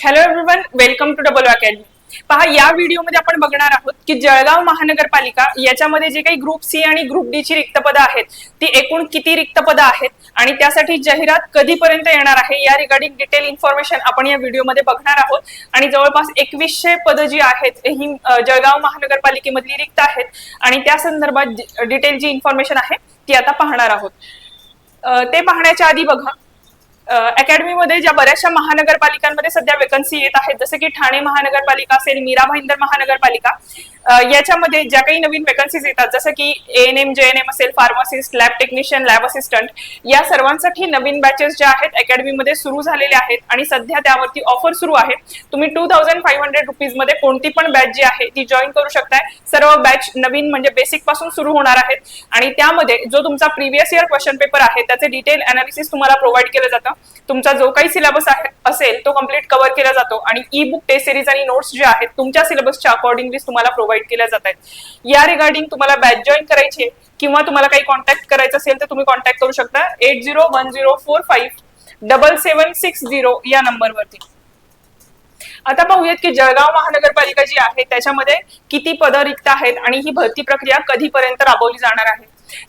Hello everyone welcome to double academy पहा या व्हिडिओमध्ये आपण बघणार आहोत की जळगाव महानगरपालिका याच्यामध्ये जे काही ग्रुप सी आणि ग्रुप डी ची रिक्त पदं आहेत ती एकूण किती रिक्त पदं आहेत आणि त्यासाठी जाहिरात कधीपर्यंत येणार आहे या रिगार्डिंग डिटेल इन्फॉर्मेशन आपण या व्हिडिओमध्ये बघणार आहोत. आणि जवळपास एकवीसशे पदं जी आहेत ही जळगाव महानगरपालिकेमधली रिक्त आहेत. आणि त्या संदर्भात डिटेल जी इन्फॉर्मेशन आहे ती आता पाहणार आहोत. ते पाहण्याच्या आधी बघा अकॅडमीमध्ये ज्या बऱ्याचशा महानगरपालिकांमध्ये सध्या वेकन्सी येत आहेत जसं की ठाणे महानगरपालिका असेल मीरा भाईंदर महानगरपालिका याच्यामध्ये ज्या काही नवीन वेकन्सीज येतात जसं की N M J N M असेल pharmacist lab technician lab assistant या सर्वांसाठी नवीन बॅचेस ज्या आहेत अकॅडमीमध्ये सुरू झालेल्या आहेत आणि सध्या त्यावरती ऑफर सुरू आहे. तुम्ही टू थाउजंड फाईव्ह हंड्रेड रुपीजमध्ये कोणती पण बॅच जी आहे ती जॉईन करू शकताय. सर्व बॅच नवीन म्हणजे बेसिकपासून सुरू होणार आहेत. आणि त्यामध्ये जो तुमचा प्रिव्हियस इयर क्वेश्चन पेपर आहे त्याचे डिटेल अनालिसिस तुम्हाला प्रोव्हाइड केलं जातं. तुमचा जो काही सिलेबस आहे असेल तो कंप्लीट कव्हर केला जातो. आणि ई बुक टेस्ट सिरीज आणि नोट्स जे आहेत तुमच्या सिलेबसच्या अकॉर्डिंगली तुम्हाला प्रोव्हाइड केल्या जात आहेत. या रिगार्डिंग तुम्हाला बॅच जॉईन करायची आहे किंवा तुम्हाला काही कॉन्टॅक्ट करायचं असेल तर तुम्ही कॉन्टॅक्ट करू शकता. Eight zero one zero four five double seven six zero या नंबरवरती आता पाहूयात की जळगाव महानगरपालिका जी आहे त्याच्यामध्ये किती पदं रिक्त आहेत आणि ही भरती प्रक्रिया कधीपर्यंत राबवली जाणार आहे?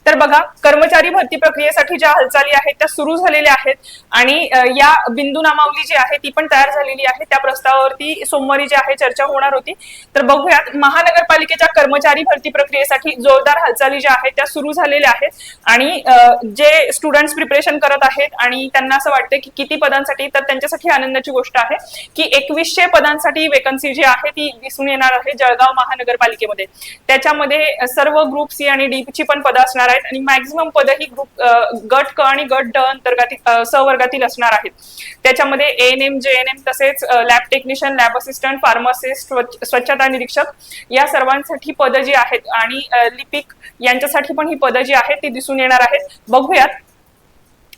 तर बघा कर्मचारी भरती प्रक्रियेसाठी ज्या हालचाली आहेत त्या सुरू झालेल्या आहेत. आणि या बिंदू नामावली जी आहे ती पण तयार झालेली आहे. त्या प्रस्तावावरती सोमवारी जी आहे चर्चा होणार होती. तर बघूयात महानगरपालिकेच्या कर्मचारी भरती प्रक्रियेसाठी जोरदार हालचाली ज्या आहेत त्या सुरू झालेल्या आहेत. आणि जे स्टुडंट्स प्रिपरेशन करत आहेत आणि त्यांना असं वाटतं की किती पदांसाठी तर त्यांच्यासाठी आनंदाची गोष्ट आहे की एकवीसशे पदांसाठी वेकन्सी जी आहे ती दिसून येणार आहे जळगाव महानगरपालिकेमध्ये. त्याच्यामध्ये सर्व ग्रुप सी आणि डी ची पण पदं असणार आहेत आणि मॅक्झिमम पद ही ग्रुप गट क आणि गट ड अंतर्गत अ, वर्गातील असणार आहेत. त्याच्यामध्ये N M J N M तसेच lab technician lab assistant pharmacist स्वच्छता निरीक्षक या सर्वांसाठी पदं जी आहेत आणि लिपिक यांच्यासाठी पण ही पदं जी आहेत ती दिसून येणार आहेत. बघूयात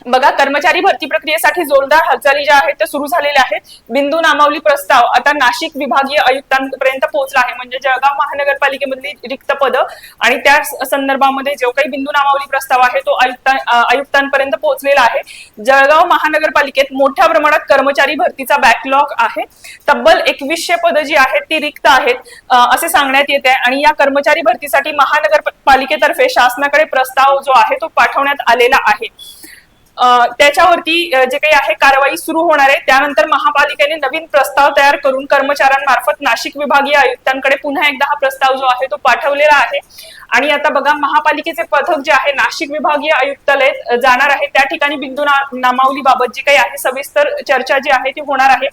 बघा कर्मचारी भरती प्रक्रियेसाठी जोरदार हालचाली ज्या आहेत त्या सुरू झालेल्या आहेत. बिंदू नामावली प्रस्ताव आता नाशिक विभागीय आयुक्तांपर्यंत पोहोचला आहे. म्हणजे जळगाव महानगरपालिकेमधली रिक्त पदं आणि त्या संदर्भामध्ये जो काही बिंदू नामावली प्रस्ताव आहे तो आयुक्ता आयुक्तांपर्यंत पोहोचलेला आहे. जळगाव महानगरपालिकेत मोठ्या प्रमाणात कर्मचारी भरतीचा बॅकलॉग आहे. तब्बल एकवीसशे पदं जी आहेत ती रिक्त आहेत असे सांगण्यात येते आणि या कर्मचारी भरतीसाठी महानगरपालिकेतर्फे शासनाकडे प्रस्ताव जो आहे तो पाठवण्यात आलेला आहे. त्याच्यावरती जे काही आहे कारवाई सुरू होणार आहे. त्यानंतर महापालिकेने नवीन प्रस्ताव तयार करून कर्मचाऱ्यांमार्फत नाशिक विभागीय आयुक्तांकडे पुन्हा एकदा हा प्रस्ताव जो आहे तो पाठवलेला आहे. आणि आता बघा महापालिकेचे पथक जे आहे नाशिक विभागीय आयुक्तालय जाणार आहे. त्या ठिकाणी बिंदू नामावली नामावलीबाबत जी काही आहे सविस्तर चर्चा जी आहे ती होणार आहे.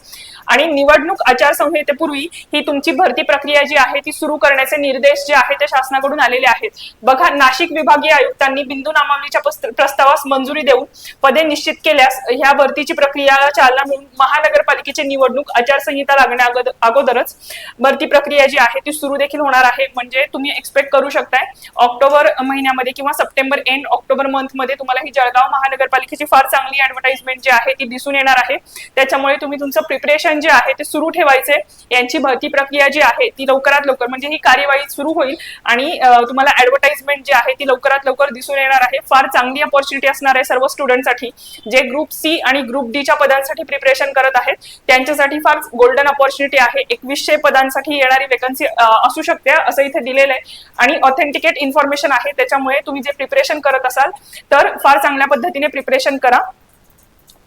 आणि निवडणूक आचारसंहितेपूर्वी ही तुमची भरती प्रक्रिया जी आहे ती सुरू करण्याचे निर्देश जे आहे ते शासनाकडून आलेले आहेत. बघा नाशिक विभागीय आयुक्तांनी बिंदू नामावलीच्या प्रस्तावास मंजुरी देऊन पदे निश्चित केल्यास ह्या भरतीची प्रक्रिया चालना म्हणून महानगरपालिकेची निवडणूक आचारसंहिता लागण्या अगोदरच भरती प्रक्रिया जी आहे ती सुरू देखील होणार आहे. म्हणजे तुम्ही एक्सपेक्ट करू शकताय ऑक्टोबर महिन्यामध्ये किंवा सप्टेंबर एंड ऑक्टोबर मंथमध्ये तुम्हाला ही जळगाव महानगरपालिकेची फार चांगली ऍडव्हर्टाइजमेंट जी आहे ती दिसून येणार आहे. त्याच्यामुळे तुम्ही तुमचं प्रिपरेशन जे आहे ते सुरू ठेवायचे. यांची भरती प्रक्रिया जी आहे ती लवकरात लवकर म्हणजे ही कार्यवाही सुरू होईल आणि तुम्हाला ऍडव्हर्टाइजमेंट जी आहे ती लवकरात लवकर दिसून येणार आहे. फार चांगली अपॉर्च्युनिटी असणार आहे सर्व स्टुडंट पदांसाठी जे ग्रुप सी आणि ग्रुप डी च्या पदांसाठी प्रिपरेशन करत आहेत त्यांच्यासाठी फार गोल्डन अपॉर्च्युनिटी आहे. एकवीसशे पदांसाठी येणारी वेकन्सी असू शकते असं इथे दिलेलं आहे. आणि ऑथेंटिकेट इन्फॉर्मेशन आहे त्याच्यामुळे तुम्ही जे प्रिपरेशन करत असाल तर फार चांगल्या पद्धतीने प्रिपरेशन करा.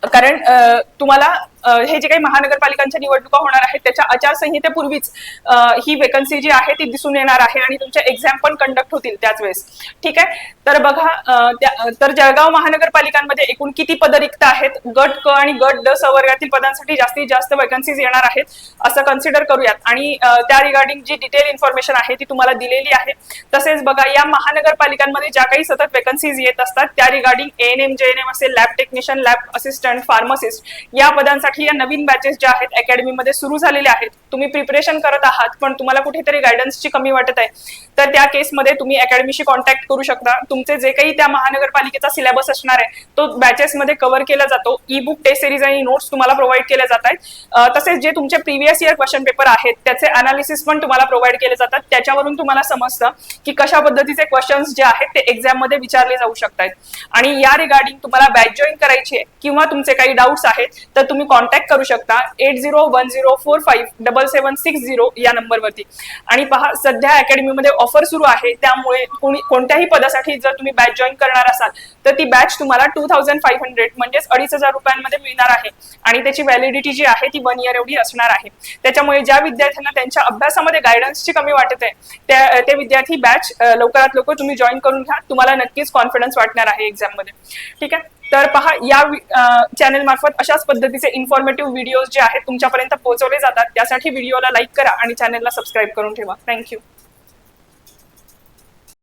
कारण तुम्हाला हे जे काही महानगरपालिकांच्या निवडणुका होणार आहेत त्याच्या आचारसंहितेपूर्वीच ही वेकन्सी जी आहे ती दिसून येणार आहे आणि तुमच्या एक्झाम पण कंडक्ट होतील त्याच वेळेस ठीक आहे? तर बघा तर जळगाव महानगरपालिकांमध्ये एकूण किती पद रिक्त आहेत? गट क आणि गट ड सवर्गातील पदांसाठी जास्तीत जास्त वेकन्सीज येणार आहेत असं कन्सिडर करूयात. आणि त्या रिगार्डिंग जी डिटेल इन्फॉर्मेशन आहे ती तुम्हाला दिलेली आहे. तसेच बघा या महानगरपालिकांमध्ये ज्या काही सतत वेकन्सीज येत असतात त्या regarding N M J N M असेल lab technician lab assistant pharmacist या पदांसाठी या नवीन बॅचेस ज्या आहेत अकॅडमीमध्ये सुरू झालेल्या आहेत तुम्ही प्रिपरेशन करत आहात पण तुम्हाला कुठेतरी गायडन्सची कमी वाटत आहे. तर त्या केसमध्ये तुम्ही अकॅडमीशी कॉन्टॅक्ट करू शकता. तुमचे जे काही त्या महानगरपालिकेचा सिलेबस असणार आहे तो बॅचेसमध्ये कव्हर केला जातो. ई बुक टेस्ट सिरीज आणि नोट्स तुम्हाला प्रोव्हाइड केल्या जात आहेत. तसेच जे तुमचे प्रिव्हियस इयर क्वेश्चन पेपर आहेत त्याचे अनालिसिस पण तुम्हाला प्रोव्हाइड केले जातात. त्याच्यावरून तुम्हाला समजतं की कशा पद्धतीचे क्वेश्चन्स जे आहेत ते एक्झाममध्ये विचारले जाऊ शकतात आणि या रिगार्डिंग तुम्हाला बॅच जॉईन करायची आहे किंवा तुमचे काही डाऊट्स आहेत तर तुम्ही कॉन्टॅक्ट करू शकता. Eight zero one zero four five double seven six zero या नंबरवरती. आणि पहा सध्या अकॅडमीमध्ये ऑफर सुरू आहे. त्यामुळे कोणी कोणत्याही पदासाठी जर तुम्ही बॅच जॉईन करणार असाल तर ती बॅच तुम्हाला टू थाउजंड फाईव्ह हंड्रेड म्हणजेच अडीच हजार रुपयांमध्ये मिळणार आहे. आणि त्याची व्हॅलिडिटी जी आहे ती वन इयर एवढी असणार आहे. त्याच्यामुळे ज्या विद्यार्थ्यांना त्यांच्या अभ्यासामध्ये गायडन्सची कमी वाटत आहे त्या ते विद्यार्थी बॅच लवकरात लवकर तुम्ही जॉईन करून घ्या. तुम्हाला नक्कीच कॉन्फिडन्स वाटणार आहे एक्झाममध्ये. ठीक आहे? तर पहा या चॅनल मार्फत अशाच पद्धतीचे इन्फॉर्मेटिव्ह व्हिडिओज जे आहेत तुमच्यापर्यंत पोहोचवले जातात. त्यासाठी व्हिडिओला लाईक करा आणि चॅनलला सबस्क्राईब करून ठेवा. थँक्यू